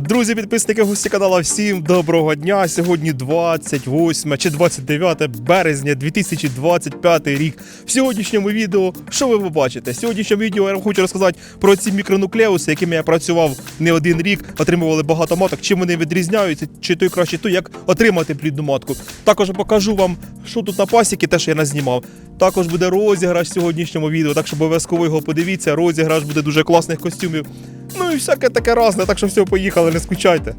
Друзі, підписники гості каналу, всім доброго дня. Сьогодні 28 чи 29 березня 2025 рік. В сьогоднішньому відео, що ви побачите? В сьогоднішньому відео я вам хочу розказати про ці мікронуклеуси, якими я працював не один рік, отримували багато маток, чим вони відрізняються, чи то й краще то, як отримати плідну матку. Також покажу вам, що тут на пасіки, те, що я назнімав. Також буде розіграш в сьогоднішньому відео, так що обов'язково його подивіться. Розіграш буде дуже класних костюмів. Ну і всяке таке разне, так що все, поїхали, не скучайте.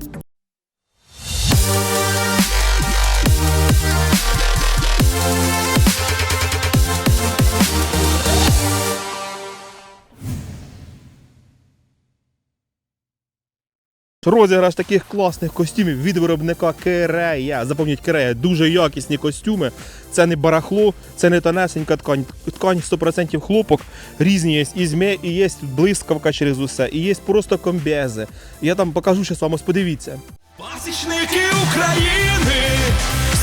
Розіграш таких класних костюмів від виробника Керея. Запам'ятайте, Керея, дуже якісні костюми. Це не барахло, це не тонесенька ткань. Ткань 100% хлопок. Різні є і змє, і є блискавка через усе, і є просто комбези. Я там покажу щас вам, ось подивіться. Пасічники України,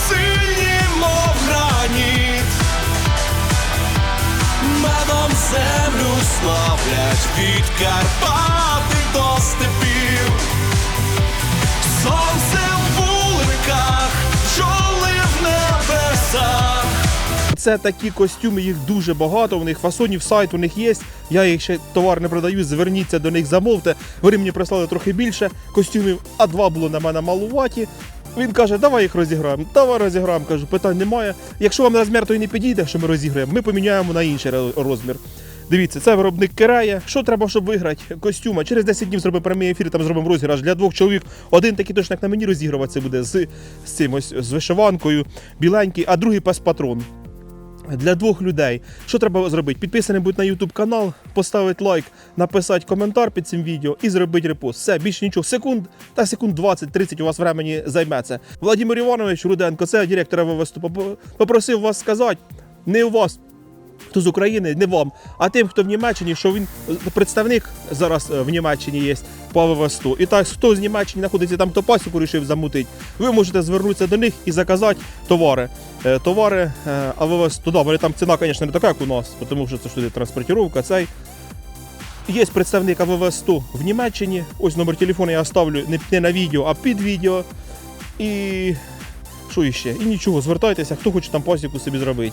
сильні, медом землю славлять від Карпати до степів, сонце в вуликах, жоли в небесах. Це такі костюми, їх дуже багато. У них фасонів сайт у них є. Я їх ще товар не продаю. Зверніться до них, замовте. Вони мені прислали трохи більше костюмів, а два було на мене малуваті. Він каже, давай їх розіграємо. Давай розіграємо. Кажу, питань немає. Якщо вам розмір той не підійде, що ми розіграємо, ми поміняємо на інший розмір. Дивіться, це виробник Керая. Що треба, щоб виграти костюма? Через 10 днів зробимо прямий ефір, там зробимо розіграш для двох чоловік. Один такий точно як на мені розігруватися буде з, з цим ось з вишиванкою, біленький, а другий пес патрон для двох людей. Що треба зробити? Підписаний бути на YouTube канал, поставити лайк, написати коментар під цим відео і зробити репост. Все, більше нічого. Секунд та секунд 20-30 у вас времені займеться. Владимир Іванович Руденко, це директор ВВСТу, попросив вас сказати, не у вас. Хто з України, не вам, а тим, хто в Німеччині, що він е, представник зараз е, в Німеччині є по ВВСТу. І так, хто з Німеччини знаходиться там, хто пасіку рішив замутити, ви можете звернутися до них і заказати товари. Е, Товари АВВС туди, вони там ціна, звісно, не така, як у нас, тому що це ж транспортировка, цей. Є представник АВВ-100 в Німеччині. Ось номер телефону я оставлю не на відео, а під відео. І що іще? І нічого, звертайтеся, хто хоче там пасіку собі зробити.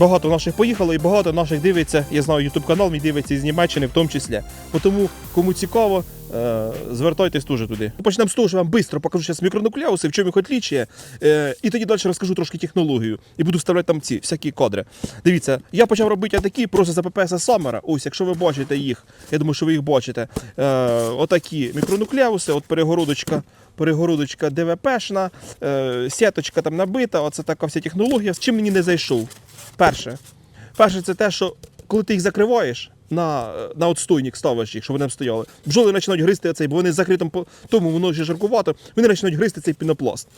Багато наших поїхало і багато наших дивиться. Я знаю, YouTube канал мій дивиться із Німеччини, в тому числі. Тому, кому цікаво, е, звертайтесь теж туди. Почнемо з того, що вам швидко покажу зараз мікронуклеуси, в чому їх отлічує. Е, і тоді далі розкажу трошки технологію. І буду вставляти там ці всякі кадри. Дивіться, я почав робити такі просто за ППС Саммера. Ось, якщо ви бачите їх, я думаю, що ви їх бачите. Е, отакі мікронуклеуси, от перегородочка. Перегородочка ДВПшна, е, сіточка там набита, оце така вся технологія. З чим мені не зайшов? Перше. Перше, це те, що коли ти їх закриваєш, на, на отстойник ставиш їх, щоб вони стояли. Бджоли починають гризти цей, бо вони закритим тому воно ще жаркувато, вони починають гризти цей пінопласт.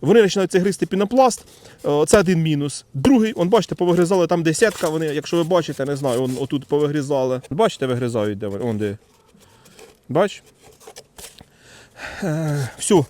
Вони починають цей гризти пінопласт. Е, Це один мінус. Другий, он, бачите, повигризали там десятка. Вони, якщо ви бачите, не знаю, он, отут повигризали. Бачите, вигризають, де вони? Бач? Е, все.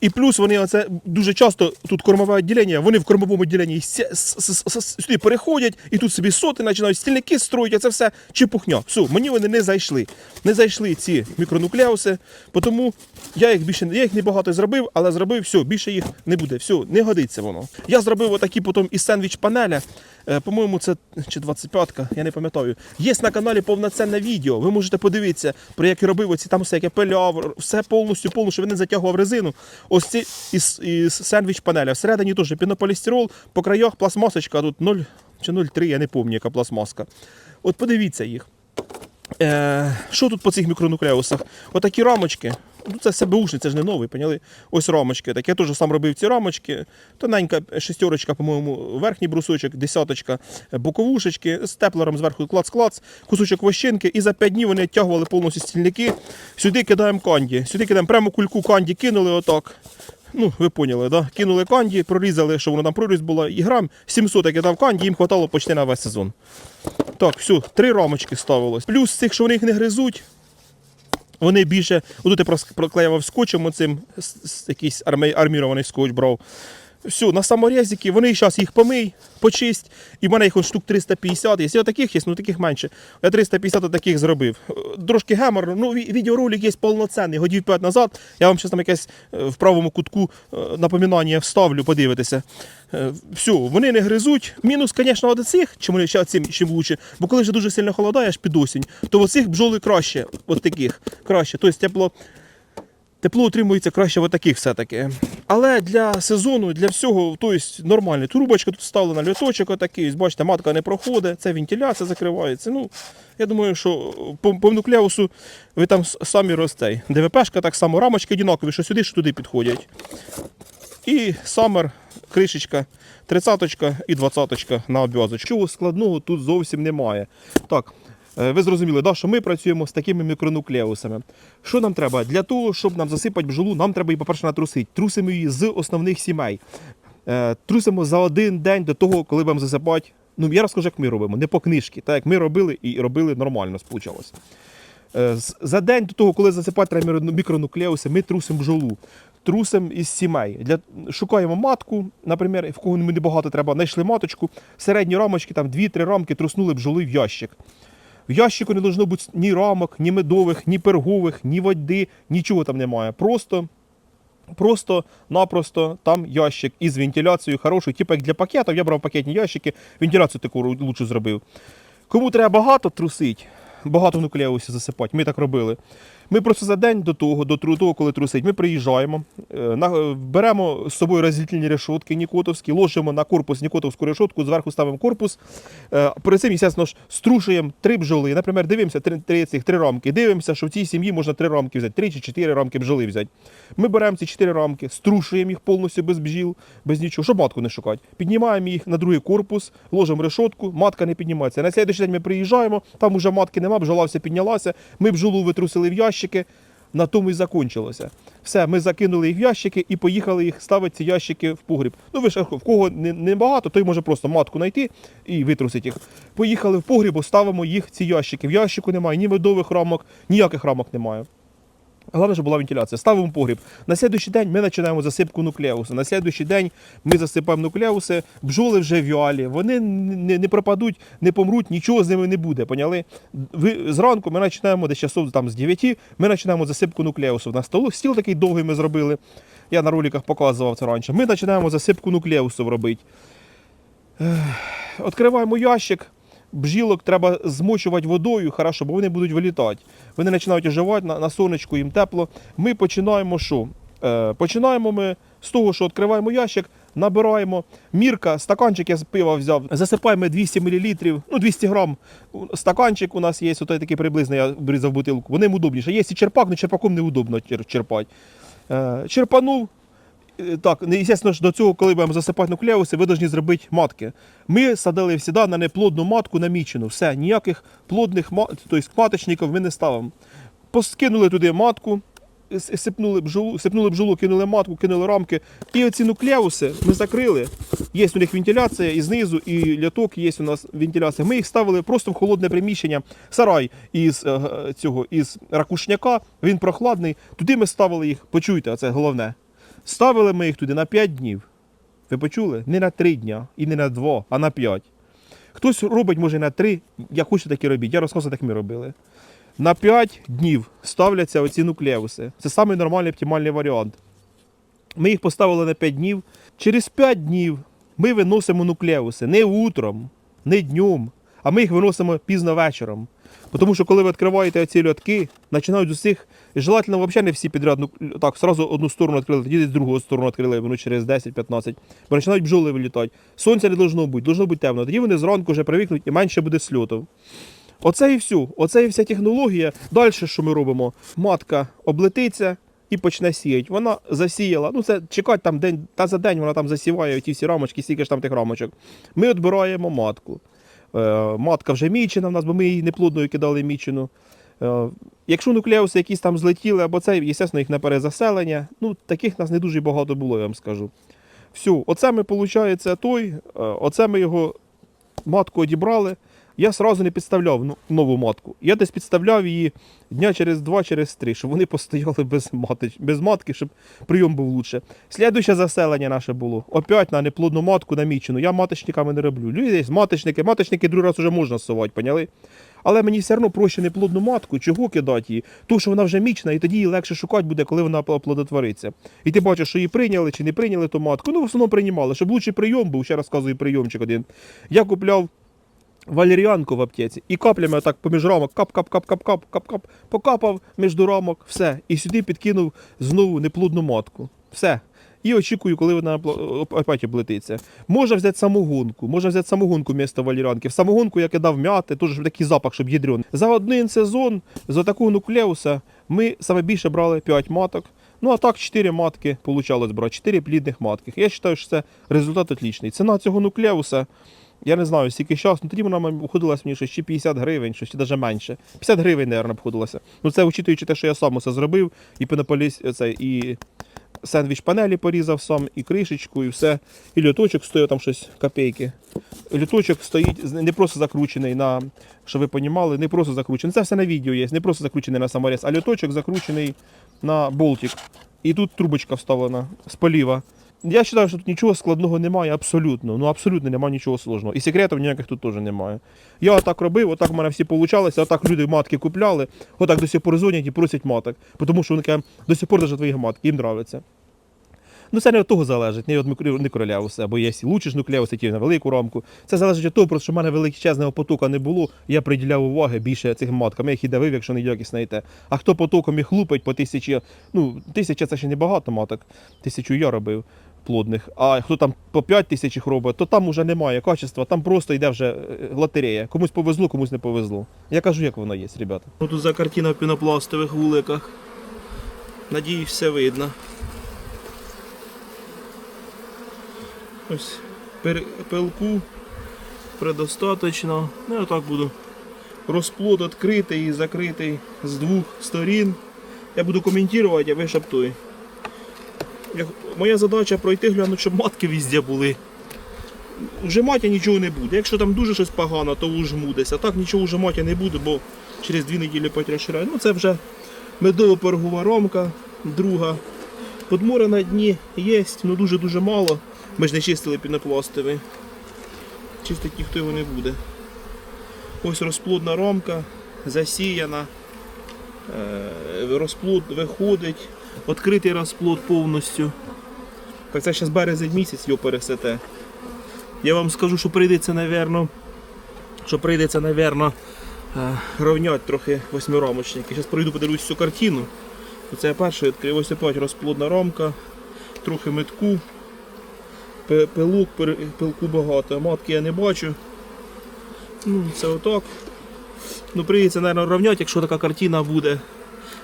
І плюс вони оце дуже часто тут кормове відділення, вони в кормовому відділенні сюди переходять, і тут собі соти починають стільники строїть, а це все чепухня. Все, мені вони не зайшли. Не зайшли ці мікронуклеуси, тому я їх більше я їх небагато зробив, але зробив все, більше їх не буде. Все, не годиться воно. Я зробив отакі потім із сендвіч панеля. Е, По-моєму, це чи 25-ка, я не пам'ятаю. Є на каналі повноцінне відео. Ви можете подивитися, про як робив оці там все, як я пиляв, все повністю, повністю він не затягував резину. Ось ці із, із сендвіч панеля. Всередині теж пінополістирол, по краях пластмасочка, тут 0 чи 0,3, я не пам'ятаю, яка пластмаска. От подивіться їх. Е, що тут по цих мікронуклеусах? Отакі рамочки. Ну, це все бушні, це ж не новий, поняли? Ось рамочки. Так я теж сам робив ці рамочки. Тоненька шестерочка, по-моєму, верхній брусочок, десяточка, боковушечки, з теплером зверху клац-клац, кусочок вощинки. І за 5 днів вони відтягували повністю стільники. Сюди кидаємо канді. Сюди кидаємо прямо кульку канді, кинули отак. Ну, ви поняли, да? Кинули канді, прорізали, щоб воно там прорізь була, і грам 700 я кидав канді, їм хватало почти на весь сезон. Так, все, три рамочки ставилось. Плюс цих, що вони їх не гризуть, вони більше. Отут я проклеював скотчем оцим, якийсь армі- армірований скотч брав. Все, на саморезики, вони зараз їх помий, почисть, і в мене їх штук 350. Якщо таких є, ну таких менше. Я 350 таких зробив. Е, Трошки геморно, ну ві- відеоролик є повноцінний, годів 5 назад. Я вам зараз там якесь е, в правому кутку е, напоминання вставлю, подивитися. Все, вони не гризуть. Мінус, звісно, от цих, чим вони ще цим чим лучше. Бо коли вже дуже сильно холодає, аж під осінь, то оцих бджоли краще, от таких краще. Тобто тепло. Тепло утримується краще в таких все-таки. Але для сезону, для всього, тобто нормально. Трубочка тут вставлена, льоточок отакий. Бачите, матка не проходить, це вентиляція закривається. Ну, я думаю, що по, по нуклеусу ви там самі ростей. ДВПшка так само, рамочки однакові, що сюди, що туди підходять. І самер, кришечка, 30 і 20 на обв'язочку. Чого складного тут зовсім немає. Так, ви зрозуміли, да, що ми працюємо з такими мікронуклеусами. Що нам треба? Для того, щоб нам засипати бджолу, нам треба її, по-перше, натрусити. Трусимо її з основних сімей. Е, Трусимо за один день до того, коли будемо засипати. Ну, я розкажу, як ми робимо, не по книжці, так як ми робили і робили нормально, сполучалось. Е, За день до того, коли засипати треба мікронуклеуси, ми трусимо бджолу. Трусимо із сімей. Для... Шукаємо матку, наприклад, в кого не багато треба, знайшли маточку, середні рамочки, там 2-3 рамки труснули бджоли в ящик. В ящику не должно бути ні рамок, ні медових, ні пергових, ні води, нічого там немає. Просто, просто-напросто там ящик із вентиляцією хорошою, типу як для пакетів, я брав пакетні ящики, вентиляцію таку лучше зробив. Кому треба багато трусить, багато нуклеусів засипати, ми так робили. Ми просто за день до того, до того, коли трусить, ми приїжджаємо, е, е, беремо з собою роздільні решотки нікотовські, ложимо на корпус нікотовську решотку, зверху ставимо корпус. Е, Перед цим, звісно ж, струшуємо три бджоли. Наприклад, дивимося три, три цих три рамки. Дивимося, що в цій сім'ї можна три рамки взяти, три чи чотири рамки бджоли взяти. Ми беремо ці чотири рамки, струшуємо їх повністю без бджіл, без нічого, щоб матку не шукати. Піднімаємо їх на другий корпус, ложимо решотку, матка не піднімається. На слідчий день ми приїжджаємо, там уже матки нема, бджола вся піднялася. Ми бджолу витрусили в ящики. На тому і закінчилося. Все, ми закинули їх в ящики і поїхали їх ставити ці ящики в погріб. Ну ви ж в кого не, не той може просто матку знайти і витрусити їх. Поїхали в погріб, ставимо їх ці ящики. В ящику немає ні медових рамок, ніяких рамок немає. Головне, щоб була вентиляція. Ставимо погріб. На слідуючий день ми починаємо засипку нуклеусу. На слідуючий день ми засипаємо нуклеуси, бджоли вже вюалі. Вони не, не пропадуть, не помруть, нічого з ними не буде. Поняли? Ви, зранку ми починаємо десь часов там, з 9, ми починаємо засипку нуклеусу. На столу стіл такий довгий ми зробили. Я на роликах показував це раніше. Ми починаємо засипку нуклеусу робити. Відкриваємо ящик. Бжілок треба змочувати водою, хорошо, бо вони будуть вилітати. Вони починають оживати на, на сонечку, їм тепло. Ми починаємо що? Е, починаємо ми з того, що відкриваємо ящик, набираємо мірка, стаканчик я з пива взяв, засипаємо 200 мл, ну 200 грам. Стаканчик у нас є, отой такий приблизно, я врізав бутилку. Вони удобніше. Є і черпак, але черпаком неудобно черпати. Е, черпанув, Так, ну, звісно ж, до цього, коли будемо засипати нуклеуси, ви повинні зробити матки. Ми садили завжди на неплодну матку намічену. Все, ніяких плодних ма- тобто маточників ми не ставимо. Поскинули туди матку, сипнули бджолу, сипнули бджолу, кинули матку, кинули рамки. І оці нуклеуси ми закрили. Є у них вентиляція і знизу, і ляток є у нас вентиляція. Ми їх ставили просто в холодне приміщення, сарай із е, цього із ракушняка. Він прохладний. Туди ми ставили їх. Почуйте, це головне. Ставили ми їх туди на 5 днів. Ви почули? Не на 3 дня і не на 2, а на 5. Хтось робить, може, на 3, як хочете, так і робіть. Я розказую, як ми робили. На 5 днів ставляться оці нуклеуси. Це самий нормальний оптимальний варіант. Ми їх поставили на 5 днів. Через 5 днів ми виносимо нуклеуси не утром, не днем, а ми їх виносимо пізно вечором. Тому що коли ви відкриваєте ці льотки, починають з усіх, желательно взагалі не всі підряд, ну так, сразу одну сторону відкрили, тоді з другу сторону відкрили, воно через 10-15, бо починають бджоли вилітати. Сонця не должно бути, должно бути темно. Тоді вони зранку вже привикнуть і менше буде сльотів. Оце і все. Оце і вся технологія. Далі що ми робимо? Матка облетиться і почне сіяти. Вона засіяла. Ну це чекати там день та за день вона там засіває ті всі рамочки, стільки ж там тих рамочок. Ми відбираємо матку. Е, матка вже мічена в нас, бо ми її неплодною кидали мічену. Е, якщо нуклеуси якісь там злетіли або це, звісно, їх на перезаселення. Ну, таких нас не дуже багато було, я вам скажу. Все, оце ми, виходить, той, е, оце ми його матку одібрали, Я сразу не підставляв ну, нову матку. Я десь підставляв її дня через два, через три, щоб вони постояли без, мати, без матки, щоб прийом був лучше. Слідуюче заселення наше було. Опять на неплодну матку намічену. Я маточниками не роблю. Люди є маточники, маточники другий раз вже можна совати, поняли? Але мені все одно проще неплодну матку, чого кидати її? Тому що вона вже мічна, і тоді її легше шукати буде, коли вона оплодотвориться. І ти бачиш, що її прийняли чи не прийняли ту матку. Ну, в основному приймали, щоб лучший прийом був, ще розказую прийомчик один. Я купляв валеріанку в аптеці і каплями отак поміж рамок, кап-кап-кап-кап-кап-кап, покапав між рамок, все. І сюди підкинув знову неплодну матку. Все. І очікую, коли вона опять облетиться. Може взяти самогонку, може взяти самогонку вмісто валеріанки. В самогонку я кидав м'яти, теж такий запах, щоб ядрен. За один сезон з такого нуклеуса ми саме більше брали 5 маток. Ну а так 4 матки получалось брати, 4 плідних матки. Я вважаю, що це результат отлічний. Ціна цього нуклеуса, я не знаю, скільки час, ну тоді вона мабуть, обходилась мені щось чи 50 гривень, щось чи навіть менше. 50 гривень, мабуть, обходилася. Ну це учитуючи те, що я сам усе зробив, і пенополіс, це, і сендвіч панелі порізав сам, і кришечку, і все. І льоточок стоїть там щось копейки. Люточок стоїть не просто закручений на, щоб ви розуміли, не просто закручений. Це все на відео є, не просто закручений на саморез, а люточок закручений на болтик. І тут трубочка вставлена з поліва. Я вважаю, що тут нічого складного немає абсолютно. Ну абсолютно немає нічого сложного. І секретів ніяких тут теж немає. Я отак робив, отак в мене всі получалося, отак люди матки купляли, отак до сих пор дзвонять і просять маток. Тому що вони кажуть, до сих пор даже твої матки, їм нравиться. Ну це не від того залежить, не від мікро- нуклеуса, бо є і лучше ж нуклеус, який на велику рамку. Це залежить від того, просто, що в мене величезного потока не було, я приділяв уваги більше цим маткам. Я їх і давив, якщо не якісне йде. А хто потоком їх лупить по тисячі, ну, тисяча це ще не багато маток, тисячу я робив плодних. А хто там по 5 тисяч їх робить, то там вже немає качества, там просто йде вже е, лотерея. Комусь повезло, комусь не повезло. Я кажу, як воно є, ребята. Ну тут за картина в пінопластових вуликах. Надіюсь, все видно. Ось пилку предостаточно. Ну, я так буду. Розплод відкритий і закритий з двох сторін. Я буду коментувати, а ви шаптуй. Моя задача пройти, глянути, щоб матки везде були. Вжимати нічого не буде. Якщо там дуже щось погано, то ужму десь. А так нічого вжимати не буду, бо через дві неділі потряшираю. Ну це вже медово пергова ромка, друга. Подмура на дні є, ну дуже-дуже мало. Ми ж не чистили пінопластовий. Чистить ніхто його не буде. Ось розплодна ромка, засіяна. Е, Розплод виходить, відкритий розплод повністю. Так це зараз березень місяць його пересете. Я вам скажу, що прийдеться, напевно, що прийдеться, напевно, е, рівняти трохи восьмирамочники. Зараз пройду, подивлюсь цю картину. Оце я перший відкрив. Ось опять розплодна рамка, трохи метку, пилок, пилку багато. Матки я не бачу. Ну, це отак. Ну, прийдеться, мабуть, рівняти, якщо така картина буде,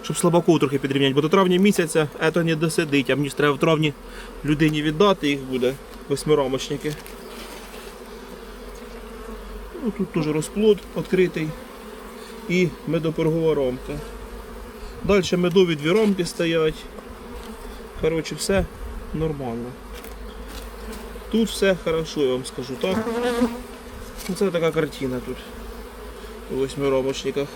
щоб слабаков трохи підрівняти. Бо до травня місяця це не досидить, а мені треба в травні людині віддати їх буде, восьмирамочники. Ну, тут теж розплод відкритий і медопергова рамка. Далі медові дві рамки стоять. Коротше, все нормально. Тут все хорошо, я вам скажу, так? Ну, Це така картина тут у восьмирамочниках.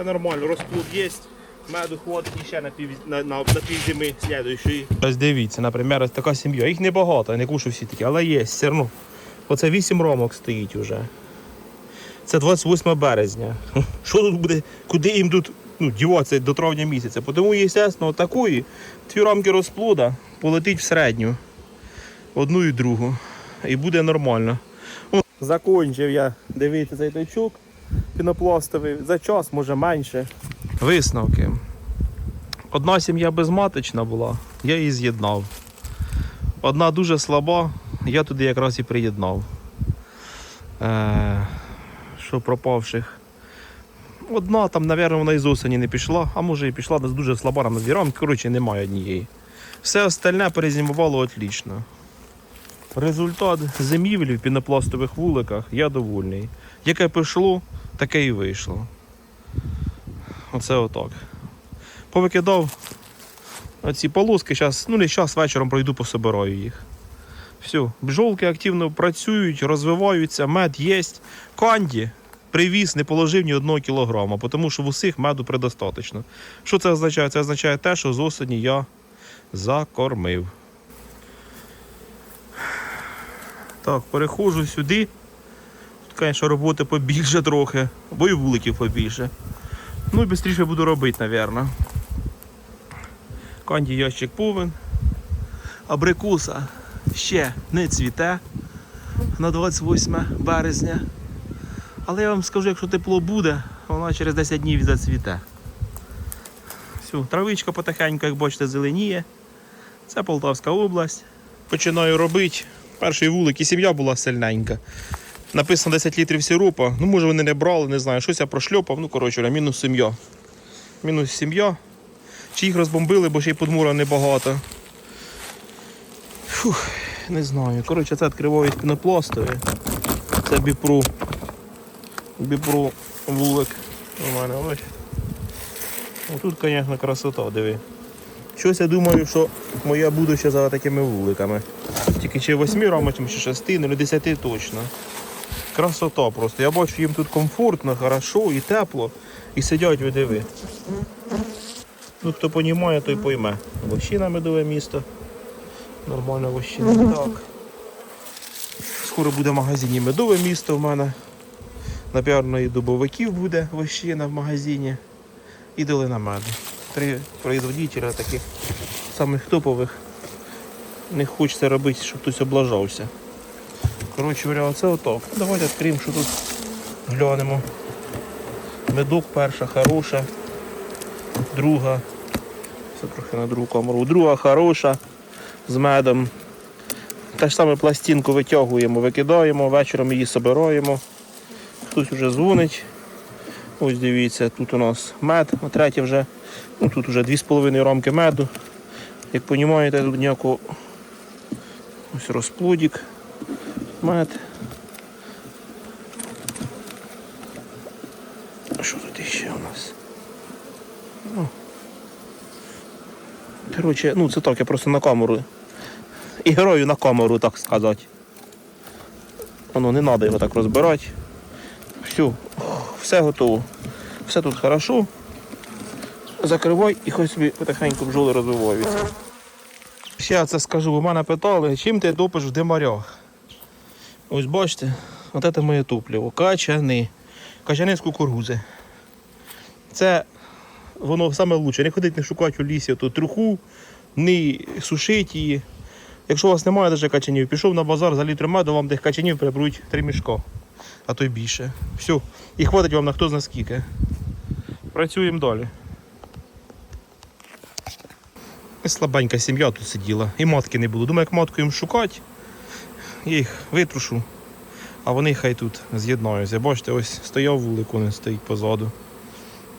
Все нормально, розплод є. Меду хватить ще на пів, на, на, на пів зими слідуючої. Ось дивіться, наприклад, ось така сім'я. Їх небагато, я не кушу всі такі, але є, все одно. Оце 8 ромок стоїть уже. Це 28 березня. Що тут буде, куди їм тут ну, діватися до травня місяця? Тому, звісно, такої дві рамки розплода полетить в середню. Одну і другу. І буде нормально. О, Закончив я дивитися цей точок пінопластовий. За час, може менше. Висновки. Одна сім'я безматочна була, я її з'єднав. Одна дуже слаба, я туди якраз і приєднав. Е, що пропавших Одна там, мабуть, вона із осені не пішла, а може і пішла з дуже слаба на дві рамки. Коротше, немає однієї. Все остальне перезимувало отлично. Результат зимівлі в пінопластових вуликах я довольний. Яке пішло, таке і вийшло. Оце отак. Повикидав оці полоски, зараз, ну не зараз вечором пройду, пособираю їх. Все, бджолки активно працюють, розвиваються, мед є. Канді привіз, не положив ні одного кілограма, тому що в усіх меду предостаточно. Що це означає? Це означає те, що з осені я закормив. Так, переходжу сюди. Тут, звісно, роботи побільше трохи, бо і вуликів побільше. Ну і швидше буду робити, мабуть. Канді ящик повен. Абрикоса ще не цвіте на 28 березня. Але я вам скажу, якщо тепло буде, вона через 10 днів зацвіте. Все, травичка потихеньку, як бачите, зеленіє. Це Полтавська область. Починаю робити. Перший вулик і сім'я була сильненька. Написано 10 літрів сиропа. Ну, може, вони не брали, не знаю. Щось я прошльопав. Ну, коротше, мінус сім'я. Мінус сім'я. Чи їх розбомбили, бо ще й подмура небагато. Фух, не знаю. Коротше, це відкривають пінопластові. Це біпру. Біпру вулик у мене. Ось. Тут, звісно, красота, диви. Щось я думаю, що моя будуща за такими вуликами. Тільки чи 8 рамок, чи 6, ну 10 точно. Красота просто. Я бачу, їм тут комфортно, хорошо і тепло. І сидять ви диви. Ну, хто розуміє, той пойме. Вощина медове місто. Нормально вощина. Так. Скоро буде в магазині медове місто в мене. Напевно, і дубовиків буде вощина в магазині. І долина меду. Три производителя таких самих топових. Не хочеться робити, щоб хтось облажався. Коротше говоря, оце отак. Давайте відкриємо, що тут глянемо. Медок перша хороша, друга. Це трохи на другу камеру. Друга хороша з медом. Те ж саме пластинку витягуємо, викидаємо, вечором її собираємо. Хтось вже дзвонить. Ось дивіться, тут у нас мед, а третє вже, ну тут вже 2,5 рамки меду. Як розумієте, тут ніякого ось розплодик, мед. Що тут іще у нас? Ну. Коротше, ну це так, я просто на камеру. І герою на камеру, так сказати. Воно не треба його так розбирати. Все, все готово. Все тут хорошо. Закривай і хай собі потихеньку бджоли розвиваються. Ще я це скажу, ви мене питали, чим ти топиш в димарях? Ось бачите, от це моє топливо. Качани. Качани з кукурузи. Це воно саме лучше. Не ходить не шукати у лісі ту труху, не сушити її. Якщо у вас немає навіть качанів, пішов на базар за літр меду, вам тих качанів приберуть три мішка, а то й більше. Все. І хватить вам на хто зна скільки. Працюємо далі. І слабенька сім'я тут сиділа. І матки не було. Думаю, як матку їм шукати, я їх витрушу, а вони хай тут з'єднаються. Бачите, ось стояв вулик, він стоїть позаду.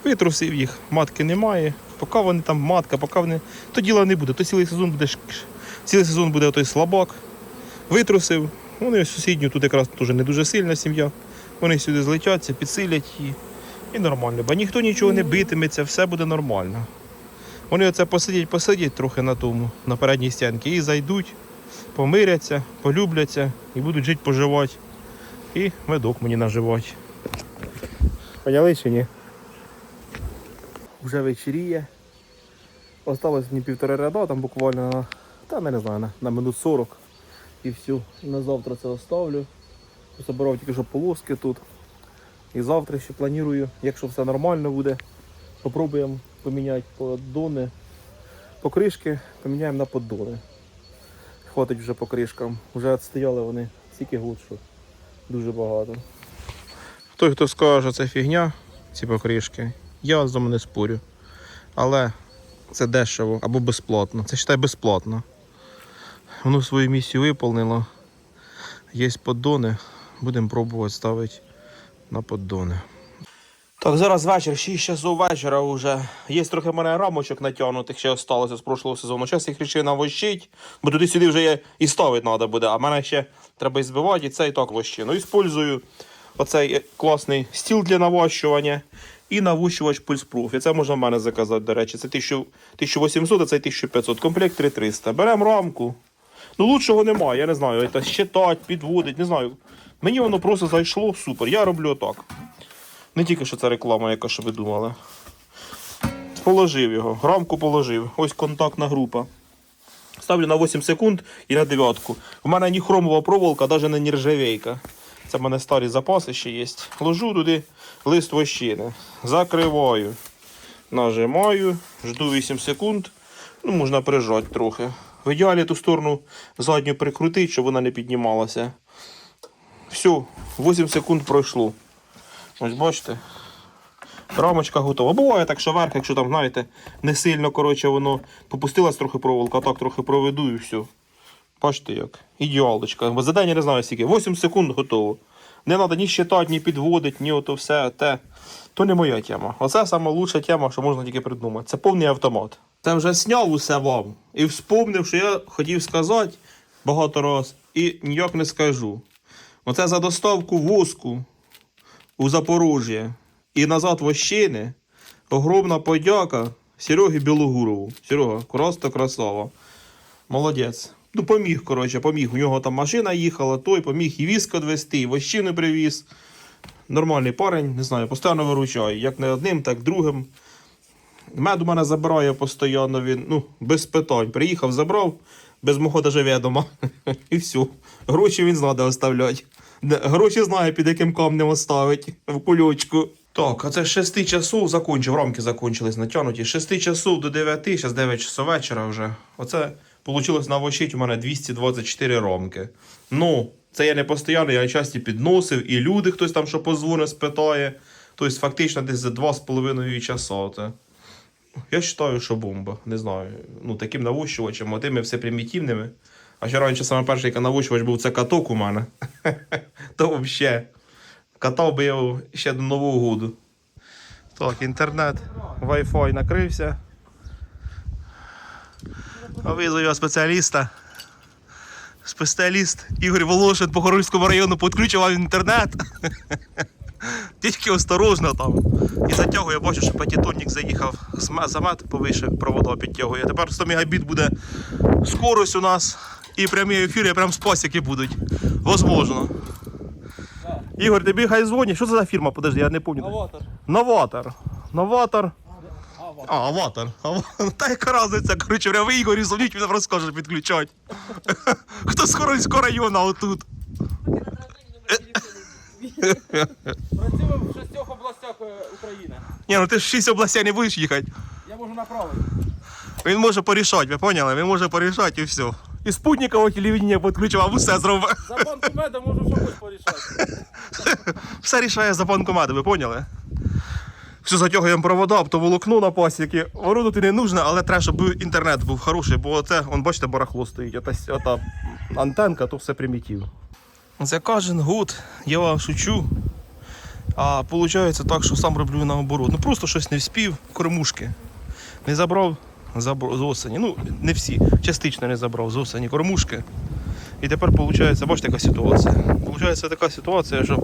Витрусив їх, матки немає. Поки вони там матка, поки вони. То діла не буде, то цілий сезон буде цілий сезон буде той слабак. Витрусив. Вони ось сусідню, тут якраз теж не дуже сильна сім'я. Вони сюди злетяться, підсилять її. І нормально. Бо ніхто нічого не битиметься, все буде нормально. Вони оце посидять, посидять трохи на тому, на передній стінці, і зайдуть, помиряться, полюбляться і будуть жити, поживати. І медок мені наживати. Поняли чи ні? Вже вечеріє. Осталось мені півтора ряда, там буквально на, та не знаю, на, на минут 40. І все. На завтра це оставлю. Забирав тільки що полоски тут. І завтра ще планую, якщо все нормально буде, попробуємо поміняти поддони. Покришки поміняємо на поддони. Хватить вже по кришкам. Вже відстояли вони стільки год, дуже багато. Той, хто скаже, що це фігня, ці покришки, я з ним не спорю. Але це дешево або безплатно. Це вважай безплатно. Воно свою місію виповнило. Є поддони, будемо пробувати ставити на поддони. Так, зараз вечір, 6 часов вечора вже. Є трохи мене рамочок натягнутих, ще залишилося з прошлого сезону. Зараз їх рішив навощить, бо туди-сюди вже є і ставити треба буде, а мене ще треба і збивати, і це і так вощину. Іспользую оцей е, класний стіл для навощування і навощувач Proof. І це можна в мене заказати, до речі. Це 1800, а це 1500. Комплект 3300. Беремо рамку. Ну, лучшого немає, я не знаю. Це щитать, підводить, не знаю. Мені воно просто зайшло супер. Я роблю отак. Не тільки що це реклама, яка що ви думали. Положив його, рамку положив. Ось контактна група. Ставлю на 8 секунд і на дев'ятку. У мене ні хромова проволока, навіть не нержавейка. Це в мене старі запаси ще є. Ложу туди лист вощини. Закриваю. Нажимаю, жду 8 секунд. Ну, можна прижати трохи. В ідеалі ту сторону задню прикрутити, щоб вона не піднімалася. Все, 8 секунд пройшло. Ось бачите. Рамочка готова. Буває так, що верх, якщо там, знаєте, не сильно, коротше, воно попустилась трохи проволока, а так трохи проведу і все. Бачите як? Ідеалочка. За день я не знаю скільки. 8 секунд готово. Не треба ні щитати, ні підводити, ні ото все те. То не моя тема. Оце сама лучша тема, що можна тільки придумати. Це повний автомат. Це вже зняв усе вам. І вспомнив, що я хотів сказати багато раз і ніяк не скажу. Оце за доставку воску у Запорожжя і назад в Ощини. Огромна подяка Серегі Білогурову. Серега, просто красава. Молодець. Ну, поміг, коротше, поміг. У нього там машина їхала, той поміг і віск відвезти, і вощини привіз. Нормальний парень, не знаю, постійно виручає. Як не одним, так другим. Мед у мене забирає постійно він, ну, без питань. Приїхав, забрав, без мого даже відома. І все. Гроші він знає. Де- Гроші знає, під яким камнем оставить в кульочку. Так, а це з 6 часов закончив, рамки закончились натягнуті. З 6 часов до 9, зараз 9 часов вечора вже. Оце вийшло навощить у мене 224 рамки. Ну, це я не постійно, я часті підносив, і люди, хтось там що позвонить, спитає. Тобто, фактично десь за 2,5 часа. Я вважаю, що бомба. Не знаю. Ну, таким навощувачем, тими все примітивними. А ще раніше саме перший який навощувач був це каток у мене. То взагалі. Катав би його ще до Нового году. Так, інтернет, Wi-Fi накрився. Визову я спеціаліста. Спеціаліст Ігор Волошин по Хорольському району підключував інтернет. Тільки осторожно там. І затягує, бачу, що п'ятитонник заїхав з ме- за мет повише провода підтягує. Тепер 100 мегабіт буде скорость у нас. І прямі ефіри прям з пасіки будуть. Возможно. Ігор, тобі хай дзвонять. Що це за фірма? Подожди, я не пам'ятаю. Аватар. Новатор. Новатор. А, аватар. Ава- Та яка разниця, коротше, говоря, ви Ігорі дзвоніть, він розкаже підключать. Хто з Хорольського району отут? Працюємо в шістьох областях е, України. Ні, ну ти ж в шість областей не будеш їхати. Я можу направити. Він може порішати, ви поняли? Він може порішати і все. І спутникове телевидення підключив, а все зробив. За банку меда можу щось порішати. Все рішає за банкомати, ви поняли? Все затягуємо провода, то волокно на пасіки. Ворону ти не нужно, але треба, щоб був інтернет був хороший, бо це, он, бачите, барахло стоїть. Ота, ота антенка, то все примітив. Це кожен год, я вам шучу. А виходить так, що сам роблю наоборот. Ну просто щось не вспів, кормушки. Не забрав забрав з осені. Ну, не всі, частично не забрав з осені кормушки. І тепер виходить, бачите, яка ситуація. Получається така ситуація, що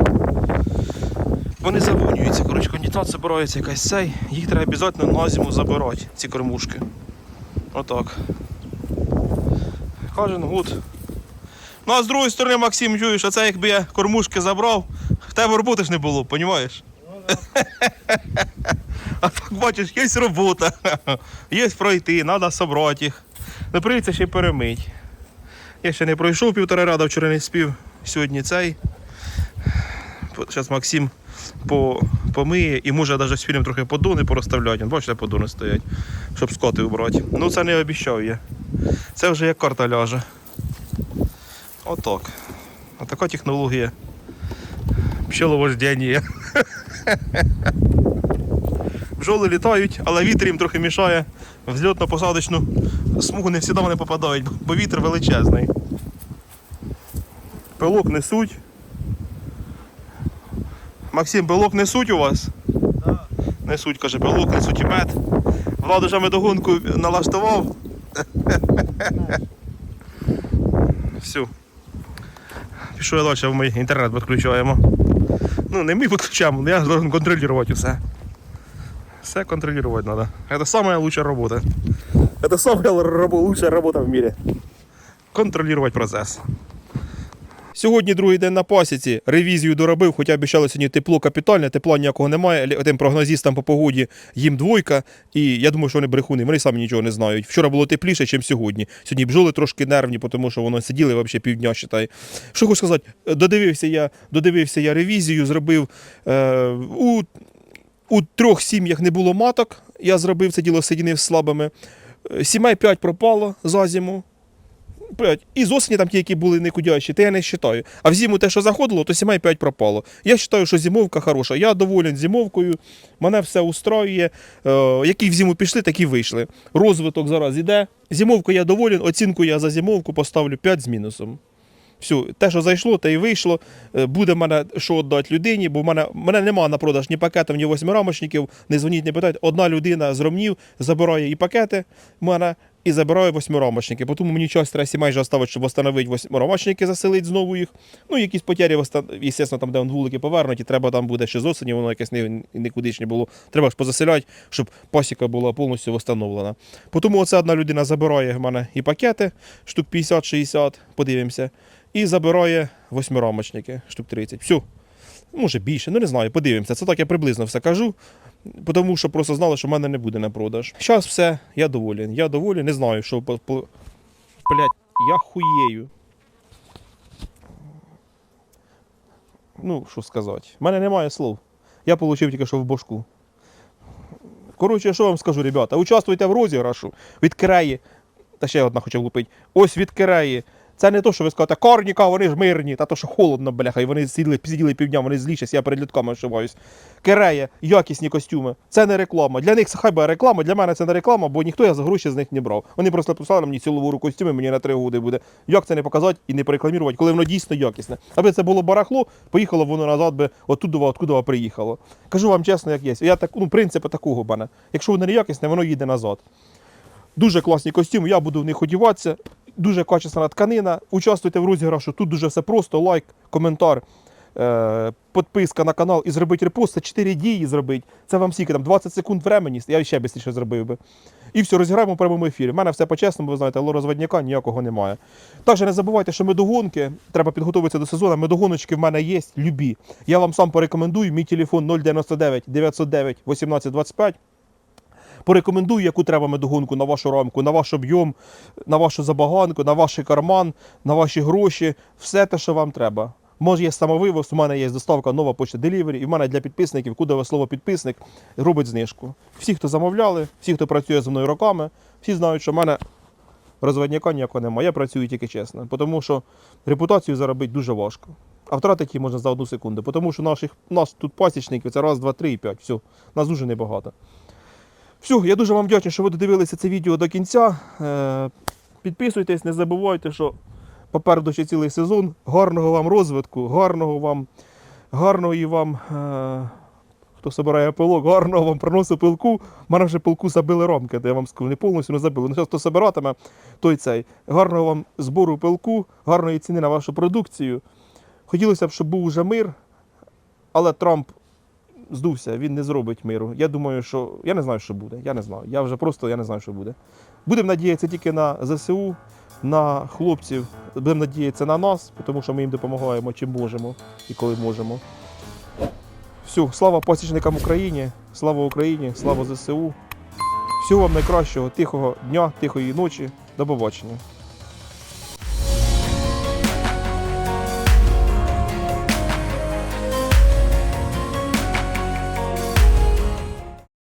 вони завонюються. Коротше, конденсат збирається якась цей, їх треба обов'язково на зиму забирати, ці кормушки. Отак. Кожен год. Ну а з другої сторони, Максим, чуєш, а це якби я кормушки забрав, в тебе роботи ж не було, розумієш? А так бачиш, є робота, є пройти, треба зібрати їх. Ну, прийдеться ще й перемить. Я ще не пройшов півтора ряда, вчора не спів. Сьогодні цей. Зараз Максим по, помиє і може навіть з фільм трохи подони порозставляти. Вон, Бачите, подони стоять, щоб скоти убрати. Ну це не обіцяв я. Це вже як карта ляже. Отак. Отака технологія. Пчеловождення. Бджоли літають, але вітер їм трохи мішає. В взльотно-посадочну смугу не завжди вони попадають, бо вітер величезний. Пилок несуть. Максим, пилок несуть у вас? Да. Несуть, каже, пилок, несуть і мед. Влад вже медогонку налаштував. Все. Пішов я далі, ми інтернет підключаємо. Ну, не ми підключаємо, але я должен контролювати все. Все контролювати треба. Це самая лучшая робота. Це самая лучшая робота в мире. Контролювати процес. Сьогодні другий день на пасіці. Ревізію доробив, хоча обіцяли сьогодні тепло капітальне, тепла ніякого немає. Тим прогнозістам по погоді їм двойка. І я думаю, що вони брехуни, вони самі нічого не знають. Вчора було тепліше, ніж сьогодні. Сьогодні бджоли трошки нервні, тому що воно сиділи взагалі півдня, считай. Що хочу сказати, додивився я, додивився я ревізію, зробив е, у, у трьох сім'ях не було маток. Я зробив це діло соєдинив з слабими. Е, Сімей 5 пропало за зиму. І з осені там ті, які були никудящі, то я не вважаю. А в зиму те, що заходило, то сімей 5 пропало. Я вважаю, що зимовка хороша. Я доволен зимовкою, мене все устроює. Е, які в зиму пішли, такі вийшли. Розвиток зараз іде. Зимовку я доволен, оцінку я за зимовку поставлю 5 з мінусом. Все, те, що зайшло, те й вийшло. Е, Буде в мене що віддати людині, бо в мене, мене немає на продаж ні пакетів, ні восьмирамочників. Не дзвоніть, не питайте. Одна людина з ромнів забирає і пакети в мене, і забирає восьмирамочники. Тому мені час треба сімей вже оставити, щоб встановити восьмирамочники, заселити знову їх. Ну, якісь потері, звісно, там, де вулики повернуті, треба там буде ще з осені, воно якесь не, нікудишнє було. Треба ж позаселяти, щоб пасіка була повністю встановлена. Тому оця одна людина забирає в мене і пакети, штук 50-60, подивимося, і забирає восьмирамочники, штук 30. Все. Може більше, ну не знаю, подивимося. Це так я приблизно все кажу. Тому що просто знали, що в мене не буде на продаж. Зараз все, я доволен. Я доволен, не знаю, що по. Блять, я хуєю. Ну, що сказати. У мене немає слов. Я отримав тільки що в бошку. Коротше, що вам скажу, ребята, участвуйте в розіграшу від Киреї. Та ще одна хочу влупити. Ось від Киреї. Це не то, що ви скажете, корніка, вони ж мирні, та то, що холодно, бляха, і вони сиділи, сиділи півдня, вони злі, щас я перед літками ошиваюсь. Кирея, якісні костюми. Це не реклама. Для них це хай би реклама, для мене це не реклама, бо ніхто я за гроші з них не брав. Вони просто писали мені цілу костюми, мені на три роки буде. Як це не показати і не порекламувати, коли воно дійсно якісне. Аби це було барахло, поїхало воно назад би оттуда, откуда приїхало. Кажу вам чесно, як є. Я так, ну, принципи такого мене. Якщо воно не якісне, воно їде назад. Дуже класні костюми, я буду в них одіватися. Дуже качественна тканина. Участвуйте в розіграшу. Тут дуже все просто. Лайк, коментар, е, підписка на канал і зробити репост. Це 4 дії зробити. Це вам скільки там 20 секунд времени. Я ще швидше зробив би. І все, розіграємо в прямому ефірі. У мене все по-чесному, ви знаєте, розводняка ніякого немає. Також не забувайте, що медогонки, треба підготуватися до сезону. Медогоночки в мене є, любі. Я вам сам порекомендую. Мій телефон 099 909 1825. Порекомендую, яку треба медогонку на вашу рамку, на ваш об'єм, на вашу забаганку, на ваш карман, на ваші гроші, все те, що вам треба. Може, є самовивоз, у мене є доставка нова почта Delivery, і в мене для підписників, куди слово підписник, робить знижку. Всі, хто замовляли, всі, хто працює зі мною роками, всі знають, що в мене розводняка ніякого немає. Я працюю тільки чесно, тому що репутацію заробити дуже важко. А втратити її можна за одну секунду, тому що наших, нас тут пасічників це раз, два, три і п'ять. Все, нас дуже небагато. Все, я дуже вам вдячний, що ви додивилися це відео до кінця. Е, Підписуйтесь, не забувайте, що попереду ще цілий сезон. Гарного вам розвитку, гарного вам, гарної вам, е, хто збирає пилок, гарного вам проносу пилку. У мене вже пилку забили ромки, де я вам скажу, не повністю не забили. Ну, зараз хто збиратиме, той цей. Гарного вам збору пилку, гарної ціни на вашу продукцію. Хотілося б, щоб був уже мир, але Трамп здувся, він не зробить миру. Я думаю, що я не знаю, що буде. Я не знаю. Я вже просто я не знаю, що буде. Будемо надіятися тільки на ЗСУ, на хлопців. Будемо надіятися на нас, тому що ми їм допомагаємо чим можемо і коли можемо. Все, слава пасічникам України, слава Україні, слава ЗСУ. Всього вам найкращого, тихого дня, тихої ночі. До побачення.